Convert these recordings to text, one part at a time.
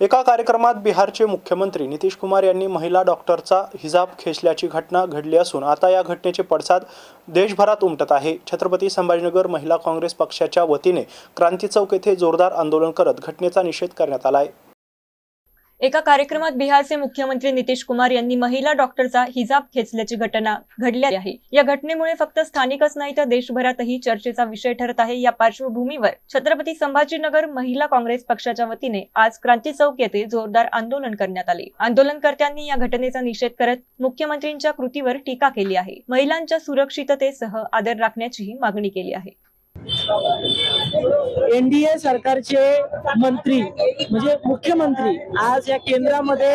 एका कार्यक्रमात बिहारचे मुख्यमंत्री नितीश कुमार यांनी महिला डॉक्टरचा हिजाब खेचल्याची घटना घडली असून आता या घटनेचे पडसाद देशभरात उमटत आहे. छत्रपती संभाजीनगर महिला काँग्रेस पक्षाच्या वतीने क्रांती चौक येथे जोरदार आंदोलन करत घटनेचा निषेध करण्यात आला आहे एका कार्यक्रमात बिहारचे मुख्यमंत्री नितीश कुमार यांनी महिला डॉक्टरचा हिजाब खेचल्याची घटना घडली आहे. या घटनेमुळे फक्त स्थानिकच नाही तर देशभरातही चर्चेचा विषय ठरत आहे. या पार्श्वभूमीवर छत्रपती संभाजीनगर महिला काँग्रेस पक्षाच्या वतीने आज क्रांती चौक येथे जोरदार आंदोलन करण्यात आले. आंदोलनकर्त्यांनी या घटनेचा निषेध करत मुख्यमंत्रींच्या कृतीवर टीका केली आहे. महिलांच्या सुरक्षिततेसह आदर राखण्याचीही मागणी केली आहे. एनडीए सरकारचे मंत्री म्हणजे मुख्यमंत्री आज या केंद्रामध्ये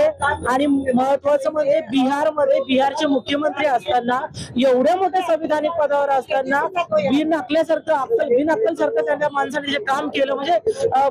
आणि महत्वाचं म्हणजे बिहारमध्ये बिहारचे मुख्यमंत्री असताना एवढ्या मोठ्या संविधानिक पदावर असताना बिन अकल्यासारखं अक्कल बिन अक्कलसारखं त्यांच्या माणसाने जे काम केलं म्हणजे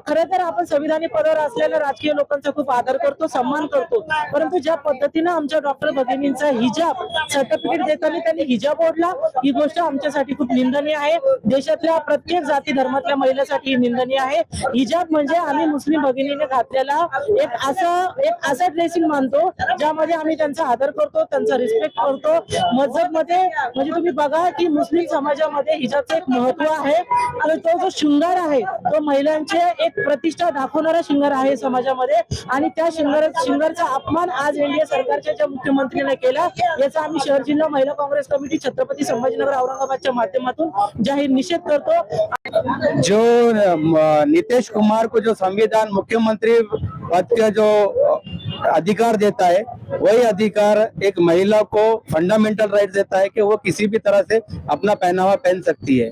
खरं तर आपण संविधानिक पदावर असलेल्या राजकीय लोकांचा खूप आदर करतो सन्मान करतो. परंतु ज्या पद्धतीनं आमच्या डॉक्टर भगिनींचा हिजाब सर्टिफिकेट देताना त्यांनी हिजाब ओढला ही गोष्ट आमच्यासाठी खूप निंदनीय आहे. देशातल्या प्रत्येक जाती धर्मातल्या महिलेसाठी निंदनीय आहे. हिजाब म्हणजे आम्ही मुस्लिम भगिनीने घातलेला एक असा एक असा ड्रेसिंग मानतो ज्यामध्ये आम्ही त्यांचा आदर करतो त्यांचा रिस्पेक्ट करतो. मजहबमध्ये म्हणजे तुम्ही बघा की मुस्लिम समाजामध्ये हिजाबचं एक महत्त्व आहे. आणि तो जो शृंगार आहे तो महिलांचे एक प्रतिष्ठा दाखवणारा शृंगार आहे समाजामध्ये. आणि त्या शृंगार शृंगारचा अपमान आज एनडीए सरकारच्या ज्या मुख्यमंत्र्यांनी केला याचा आम्ही शहर जिल्हा महिला काँग्रेस कमिटी छत्रपती संभाजीनगर औरंगाबादच्या माध्यमातून जाहीर निषेध करतो. जो नीतीश कुमार को जो संविधान मुख्यमंत्री पद का जो अधिकार देता है वही अधिकार एक महिला को फंडामेंटल राइट देता है कि वो किसी भी तरह से अपना पहनावा पहन सकती है।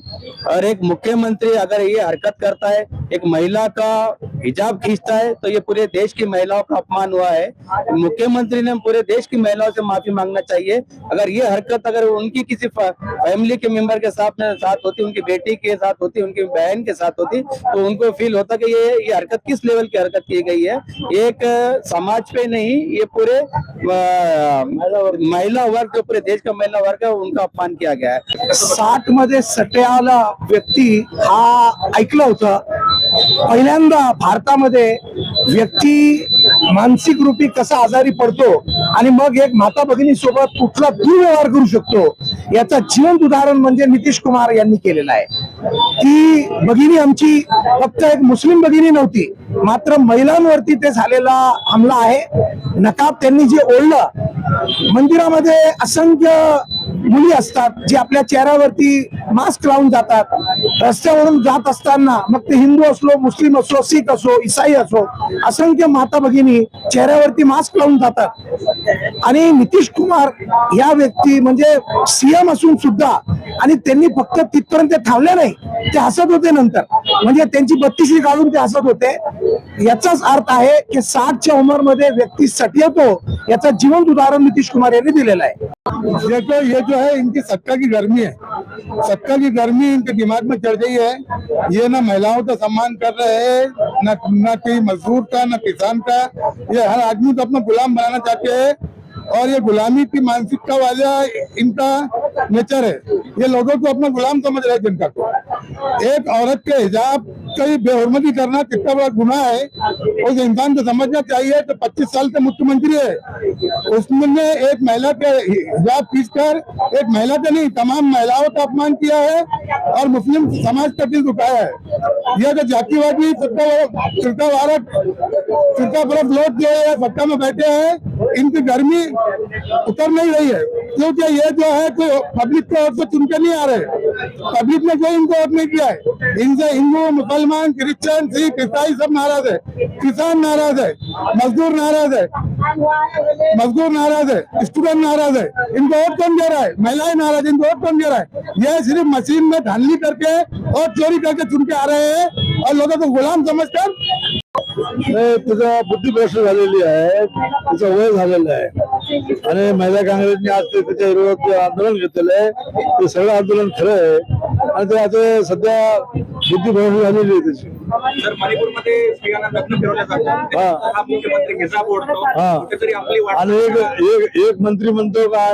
और एक मुख्यमंत्री अगर ये हरकत करता है, एक महिला का हिजाब खींचता है तो ये पूरे देश की महिलाओं का अपमान हुआ है। मुख्यमंत्री ने पूरे देश की महिलाओं से माफ़ी मांगना चाहिए। अगर ये हरकत अगर उनकी किसी फैमिली के मेंबर के साथ में साथ होती, उनकी बेटी के साथ होती, उनकी बहन के साथ होती तो उनको फील होता कि ये ये हरकत किस लेवल की हरकत की गई है? एक समाज पे नहीं, ये पूरे महिला वर्ग जो पूरे देश का महिला वर्ग है उनका अपमान किया गया है। साठमध्ये सटयाला व्यक्ती हा ऐकलं होतं. पहिल्यांदा भारतामध्ये व्यक्ती मानसिक रूपी कसा आजारी पडतो आणि मग एक माता भगिनी सोबत कुठला दुर्व्यवहार करू शकतो याचा जिवंत उदाहरण म्हणजे नितीश कुमार यांनी केलेलं आहे. ती भगिनी आमची फक्त एक मुस्लिम भगिनी नव्हती मात्र महिलांवरती ते झालेला हमला आहे. नकाब त्यांनी जे ओढलं मंदिरामध्ये असंख्य मुली असतात जे आपल्या चेहऱ्यावरती मास्क लावून जातात. रस्त्यावरून जात असताना मग ते हिंदू असलो मुस्लिम असो सिख असो इसाई असो असंख्य माता भगिनी चेहऱ्यावरती मास्क लावून जातात. आणि नितीश कुमार या व्यक्ती म्हणजे सीएम असून सुद्धा आणि त्यांनी फक्त तिथपर्यंत थांबले नाही ते हसत होते नंतर. म्हणजे त्यांची बत्तीशी काढून ते हसत होते. याचाच अर्थ आहे की साठच्या उमरमध्ये व्यक्ती सटयतो याचा जिवंत उदाहरण नितीश कुमार यांनी दिलेलं आहे. देखो ये जो है इनकी सत्ता की गर्मी है सत्ता की गर्मी इनके दिमाग में चढ़ गई है. ये ना महिलाओं का सम्मान कर रहे हैं ना ना कोई मजदूर का ना किसान का. ये हर आदमी को अपना गुलाम बनाना चाहते हैं. और ये गुलामी की मानसिकता वाला इनका नेचर है। ये लोगों को अपना गुलाम समझ रहे जनता को एक औरत के हिजाब की बेहरमती करना कितना बड़ा गुनाह है उस इंसान को समझना चाहिए तो 25 साल से मुख्यमंत्री है। उसने एक महिला के हिजाब खींच कर एक महिला का नहीं, तमाम महिलाओं का अपमान किया है, और मुस्लिम समाज का दिल दुखाया है। यह जो जातिवादी सत्ता लोग जो है सत्ता में बैठे हैं, इनकी गर्मी उतर नहीं रही है। क्योंकि ये जो है कोई पब्लिक को वोट तो चुन के नहीं आ रहे। पब्लिक ने कोई इनको वोट नहीं किया है। इनसे हिंदू, मुसलमान क्रिश्चियन सिख ईसाई सब नाराज़ है। किसान नाराज़ है। मजदूर नाराज़ है। मजदूर नाराज़ है। स्टूडेंट नाराज़ है। इनको वोट कौन दे रहा है? महिलाएँ नाराज़ इनको वोट कौन दे रहा है? ये सिर्फ़ मशीन में धांधली करके और चोरी करके चुन के आ रहे हैं और लोगों को गुलाम समझकर नाही, तुझा बुद्धिभ्रष्ट झालेली आहे. तिचं वय झालेलं आहे. आणि महिला काँग्रेसने आज ते त्याच्या विरोधात आंदोलन घेतलेलं आहे. ते सगळं आंदोलन खरं आहे. आणि ते आता सध्या बुद्धिभ्रष्ट झालेली आहे त्याची जर मणिपूरमध्ये स्त्रियांना लग्न फिरवलं जातं हा. हा मुख्यमंत्री हिजाब ओढतो. हा. कुठेतरी आपली वाट आणि एक एक एक मंत्री म्हणतो का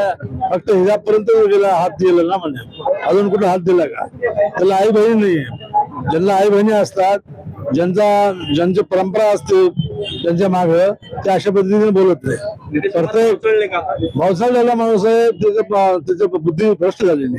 फक्त हिजाब पर्यंत गेला हात दिला ना म्हणे. अजून कुठे हात दिला का? त्याला आई बहिणी नाहीये. ज्यांना आई बहिणी असतात ज्यांचा ज्यांची परंपरा असते त्यांच्या माग ते अशा पद्धतीने बोलत नाही. प्रत्येक भावसाहेब माणूस आहे त्याचं त्याचं बुद्धी भ्रष्ट झालेली आहे.